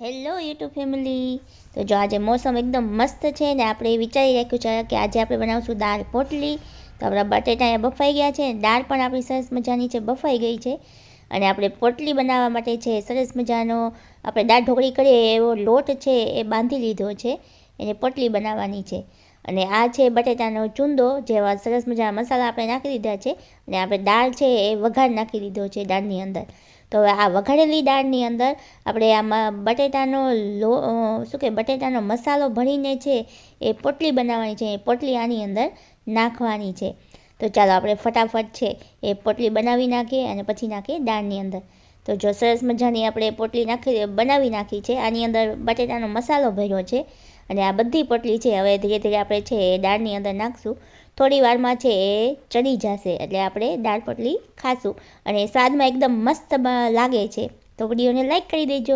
Hello YouTube family. તો જો આજે મોસમ એકદમ મસ્ત છે ને આપણે વિચારી રાખ્યું છે કે આજે આપણે બનાવશું દાળ પોટલી. તો આપણા બટેટા એ બફાઈ ગયા છે દાળ પણ આપણી સરસ મજાની છે, બફાઈ ગઈ છે. અને આપણે પોટલી બનાવવા માટે છે સરસ મજાનો આપણે દાળ ઢોકળી કરીએ, એવો લોટ છે એ બાંધી લીધો છે, એને પોટલી બનાવવાની છે. અને આ છે બટેટાનો ચૂંદો જેવા સરસ મજાના મસાલા આપણે નાખી દીધા છે. અને આપણે દાળ છે એ વઘાર નાખી દીધો છે દાળની અંદર. તો હવે આ વઘારેલી દાળની અંદર આપણે આમાં બટેટાનો લો શું કે બટેટાનો મસાલો ભરીને છે એ પોટલી બનાવવાની છે. એ પોટલી આની અંદર નાખવાની છે. તો ચાલો આપણે ફટાફટ છે એ પોટલી બનાવી નાખીએ અને પછી નાખીએ દાળની અંદર. તો જો સરસ મજાની આપણે પોટલી નાખી, બનાવી નાખી છે. આની અંદર બટેટાનો મસાલો ભર્યો છે. અને આ બધી પોટલી છે, હવે ધીરે ધીરે આપણે છે એ દાળની અંદર નાખશું. થોડી વારમાં છે એ ચડી જશે, એટલે આપણે દાળ પટલી ખાશું. અને સ્વાદમાં એકદમ મસ્ત લાગે છે. તો વિડીયોને લાઇક કરી દેજો.